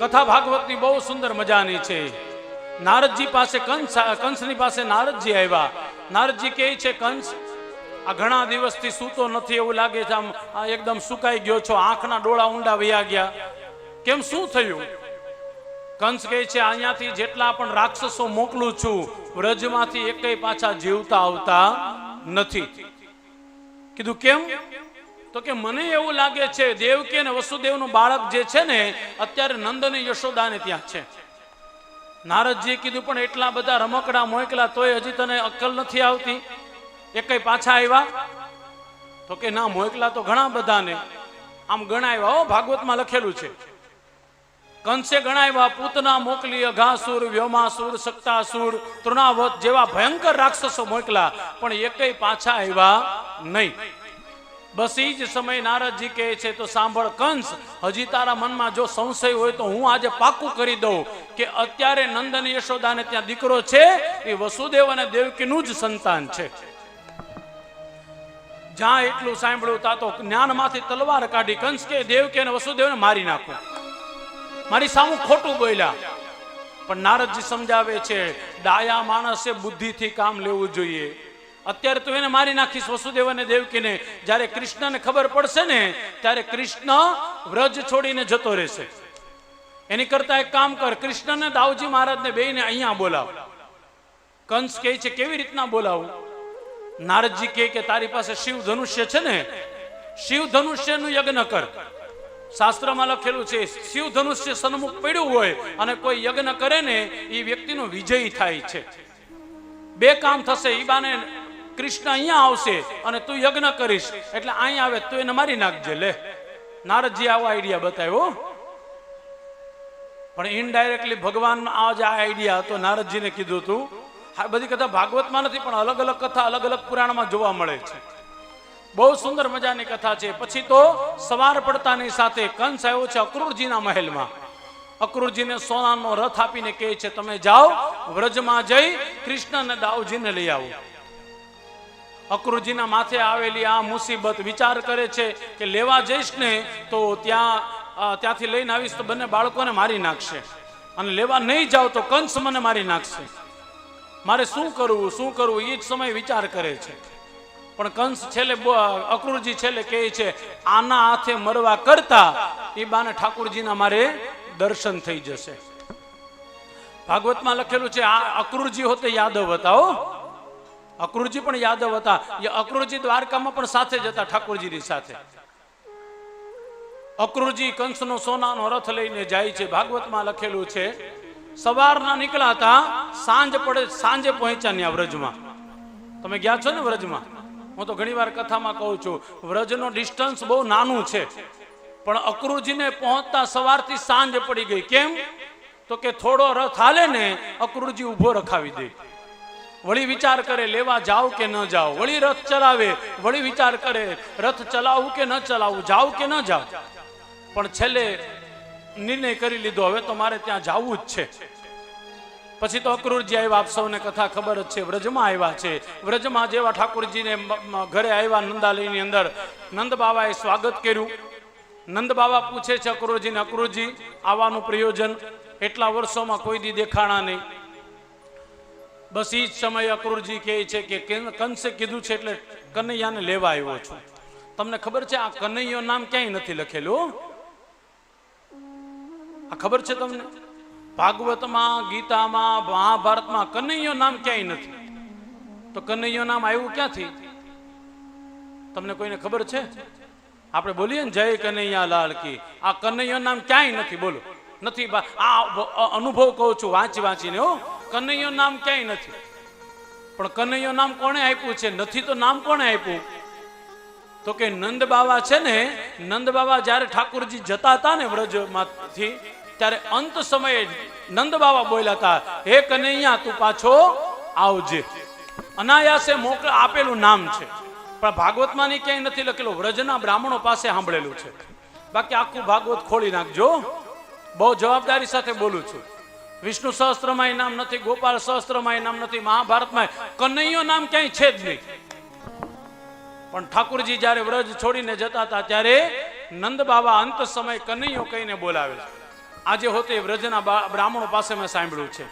કથા ભાગવતની બહુ સુંદર મજાની છે. નારદજી પાસે કંસ, કંસની પાસે નારદજી આવ્યા. નારદજી કહે છે, કંસ, આ ઘણા દિવસથી સૂતો નથી એવું લાગે છે. આમ એકદમ સુકાઈ ગયો છો. આંખના ડોળા ઊંડા વયા ગયા. કેમ, શું થયું? કંસ કહે છે, અહીંયાથી જેટલા પણ રાક્ષસો મોકલું છું, વ્રજમાંથી એકેય પાછા જીવતા આવતા નથી. કીધું, કેમ? તો કે મને એવું લાગે છે, દેવકી અને વસુદેવનું બાળક જે છે ને, અત્યારે નંદ અને યશોદાને ત્યાં છે. નારદજીએ કીધું, પણ એટલા બધા રમકડા મોકલા તોય હજી તને અક્કલ નથી આવતી? એ કઈ પાછા આવ્યા? તો કે, ના, મોકલા તો ઘણા બધાને. આમ ગણાવ્યા, હો, ભાગવતમાં લખેલું છે. કંસે ગણાવ્યા, પૂતના મોકલી અઘાસુર વ્યોમાસુર, સક્તાસુર, તૃણાવત જેવા ભયંકર રાક્ષસો મોકલા, પણ એકેય પાછા આવ્યા નહીં. બસ એ જ સમય નારદજી કહે છે, તો સાંભળ કંસ, હજી તારા મનમાં જો સંશય હોય તો હું આજે પાકું કરી દઉં કે અત્યારે નંદન યશોદાને ત્યાં દીકરો છે, એ વસુદેવ અને દેવકીનું જ સંતાન છે. જ્યાં એટલું સાંભળ્યું તા તો જ્ઞાનમાંથી તલવાર કાઢી કંસ કે દેવકી અને વસુદેવને મારી નાખો. મારી સામું ખોટું બોલ્યા. પણ નારદજી સમજાવે છે, ડાયા માણસે બુદ્ધિથી કામ લેવું જોઈએ. અત્યારે તો એને મારી નાખીશ વસુદેવ અને દેવકીને. જ્યારે કૃષ્ણને ખબર પડશે ને, ત્યારે કૃષ્ણ વ્રજ છોડીને જતો રહેશે. એની કરતા એક કામ કર, કૃષ્ણને દાવજી મહારાજને બેને અહીંયા બોલાવ. કંસ કહે છે, કેવી રીતના બોલાવું? નારદજી કહે કે, તારી પાસે શિવ ધનુષ્ય છે ને, શિવ ધનુષ્યનું યજ્ઞ કર. શાસ્ત્રમાં લખેલું છે, શિવ ધનુષ્ય સન્મુખ પડ્યું હોય અને કોઈ યજ્ઞ કરે ને એ વ્યક્તિનો વિજય થાય છે. બે કામ થશે, ઈ બાને કૃષ્ણ અહીંયા આવશે અને તું યજ્ઞ કરીશ. એટલે અહીંયા આવે તું એને મારી નાખજે. લે. નારદજી આવો આઈડિયા બતાવ્યો પણ ઇનડાયરેક્ટલી ભગવાન આ જે આઈડિયા હતો. નારદજીને કીધું હતું બધી કથા ભાગવતમાં નથી, પણ અલગ અલગ કથા અલગ અલગ પુરાણમાં જોવા મળે છે. બહુ સુંદર મજાની કથા છે. પછી તો સવાર પડતાની સાથે કંસ આવ્યો છે અક્રૂરજીના મહેલમાં. અક્રૂરજીને સોનાનો રથ આપીને કહે છે, તમે જાઓ, વ્રજમાં જઈ કૃષ્ણ અને દાઉજીને લઈ આવો. અક્રૂરજીના માથે આવેલી આ મુસીબત વિચાર કરે છે કે લેવા જઈશ ને તો ત્યાં ત્યાંથી લઈને આવીશ તો બંને બાળકોને મારી નાખશે. અને લેવા નહીં જાવ તો કંસ મને મારી નાખશે. મારે શું કરવું શું કરવું એ જ સમય વિચાર કરે છે. પણ કંસ છેલ્લે અક્રૂરજી છેલ્લે કહે છે, આના હાથે મરવા કરતા એ બાને ઠાકુરજીના મારે દર્શન થઈ જશે. ભાગવતમાં લખેલું છે, આ અક્રુરજી હોતે યાદવ હતા અક્રૂરજી પણ યાદવ હતા. એ અક્રૂરજી દ્વારકામાં પણ સાથે જ હતા, ઠાકોરજીની સાથે. અક્રૂરજી કંસનો સોનાનો રથ લઈને જાય છે. ભાગવતમાં લખેલું છે, સવારના નીકળ્યા હતા, સાંજ પડે, સાંજે પહોંચ્યા ત્યાં વ્રજમાં. તમે ગયા છો ને વ્રજમાં? હું તો ઘણી વાર કથામાં કહું છું, વ્રજનો ડિસ્ટન્સ બહુ નાનું છે. પણ અક્રૂરજીને પહોંચતા સવારથી સાંજ પડી ગઈ. કેમ? તો કે થોડો રથ હાલે ને અક્રૂરજી ઊભો રખાવી દે. વળી વિચાર કરે, લેવા જાવ કે ન જાવ? વળી રથ ચલાવે, વળી વિચાર કરે, રથ ચલાવું કે ન ચલાવું? જાવ કે ન જાવ? પણ છેલ્લે નિર્ણય કરી લીધો, હવે તો મારે ત્યાં જવું જ છે. પછી તો અક્રૂરજી આવ્યા, આપ સૌને કથા ખબર જ છે, વ્રજમાં આવ્યા છે. વ્રજમાં જેવા ઠાકોરજીને ઘરે આવ્યા નંદાલયની અંદર, નંદ બાબાએ સ્વાગત કર્યું. નંદ બાબા પૂછે છે અક્રૂરજીને, અક્રૂરજી, આવવાનું પ્રયોજન? એટલા વર્ષોમાં કોઈ દી દેખાણા નહીં. બસ એ જ સમયે અક્રૂરજી કહે છે કે કંસે કીધું છે એટલે કનૈયાને લેવા આવ્યો છું. તમને ખબર છે, આ કનૈયો નામ ક્યાંય નથી લખેલું. આ ખબર છે તમને? ભાગવતમાં, ગીતામાં, મહાભારતમાં કનૈયો નામ ક્યાંય નથી. તો કનૈયો નામ આવ્યું ક્યાંથી? તમને કોઈને ખબર છે? આપણે બોલીએ ને, જય કનૈયા લાલ કી. આ કનૈયો નામ ક્યાંય નથી, બોલો. નથી આ અનુભવ કહું છું વાંચી વાંચીને હો. કનૈયો નામ ક્યાંય નથી. પણ કનૈયો નામ કોણે આપ્યું છે? નથી તો નામ કોણે આપ્યું? તો કે નંદ બાબા છે ને, નંદ બાબા જ્યારે ઠાકુરજી જતા હતા ને વ્રજમાંથી, ત્યારે અંત સમયે નંદ બાબા બોલ્યા હતા, હે કનૈયા, તું પાછો આવજે. અનાયાસે મોકલ આપેલું નામ છે. પણ ભાગવતમાં ની ક્યાંય નથી લખેલું, વ્રજના બ્રાહ્મણો પાસે સાંભળેલું છે. બાકી આખું ભાગવત ખોલી નાખજો. બહુ જવાબદારી સાથે બોલું છું. વિષ્ણુ સહસ્ત્રમાં નામ નથી ગોપાલ સહસ્ત્રમાં નામ નથી મહાભારતમાં કનૈયો નામ ક્યાંય છે જ નહીં. પણ ઠાકુરજી જ્યારે વ્રજ છોડીને જતા હતા, ત્યારે નંદ બાબા અંત સમય કનૈયો કહીને બોલાવે છે આજે હોતે વ્રજના બ્રાહ્મણો પાસે મેં સાંભળ્યું છે.